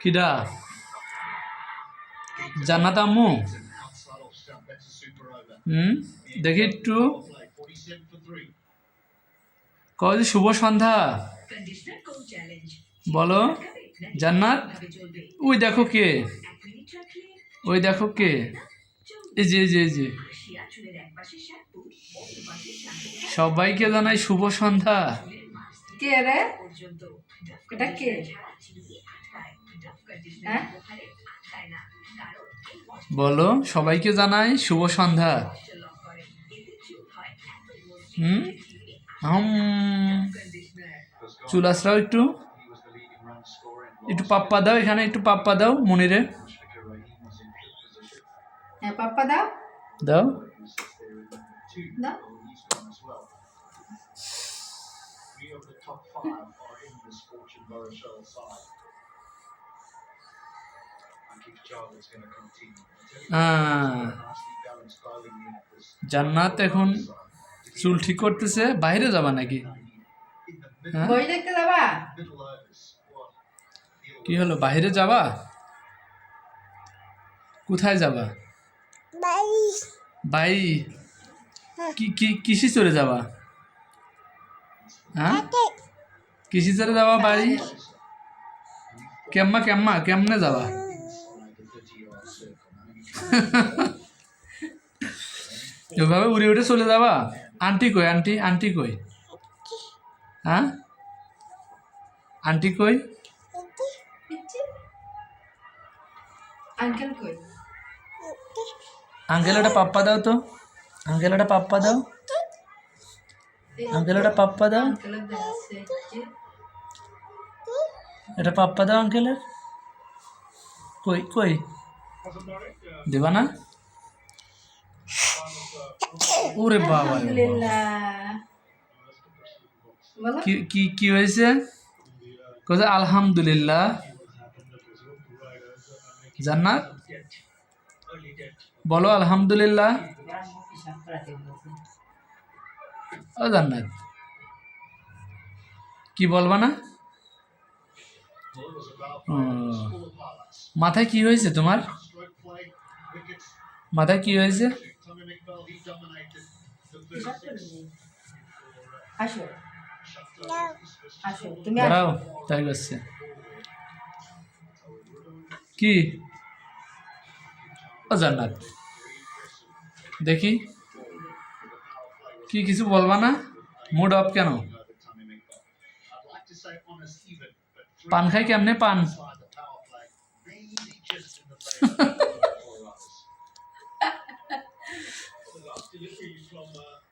কিডা? জান্নাত আম্মু? হুম? দেখি একটু। কয় শুভ সন্ধ্যা। বলো, জান্নাত? ওই দেখো কে? ওই দেখো কে? এই যে যে যে। সবাইকে জানাই শুভ সন্ধ্যা। কে রে? এটা কে? হ্যাঁ? বলো সবাইকে জানাই শুভ সন্ধ্যা। হুম? চুল আসরাও একটু। একটু পাপ্পা দাও এখানে একটু পাপ্পা দাও মনিরে। হ্যাঁ পাপ্পা দাও। দাও। দাও। জান্নাত এখন চুল ঠিক করতেছে বাইরে যাবা নাকি? হ্যাঁ? কি হলো বাইরে যাবা? কোথায় যাবা? বাই কি কি কিসি চলে যাবা? হ্যাঁ? কিসি চলে যাবা বাড়ি? কেম্মা কেম্মা কেমনে যাবা? এভাবে উড়ে উড়ে চলে যাবা? আন্টি কই আন্টি আন্টি কই? হ্যাঁ? আন্টি কই? আঙ্কেল কই? আঙ্কেল একটা পাপ্পা দাও তো। আঙ্কেল একটা পাপ্পা দাও। আঙ্কেল একটা পাপ্পা দাও। এটা পাপ্পা দাও আঙ্কেলের। কই কই? দেবা না? ওরে বাবা কি কি হয়েছে? কোথায় আলহামদুলিল্লাহ। জান্নাত? বলো আলহামদুলিল্লাহ। ও জান্নাত। কি বলবা না? মাথায় কি হয়েছে তোমার? মাথায় কি হয়েছে আসো আসো তুমি আসো দাঁড়াও তাই করছে কি ও জান্নাত দেখি কি কিছু বলবা না মুড অফ কেন পান খাই কেমনে পান crazy gist in the frame. for to deliver you from.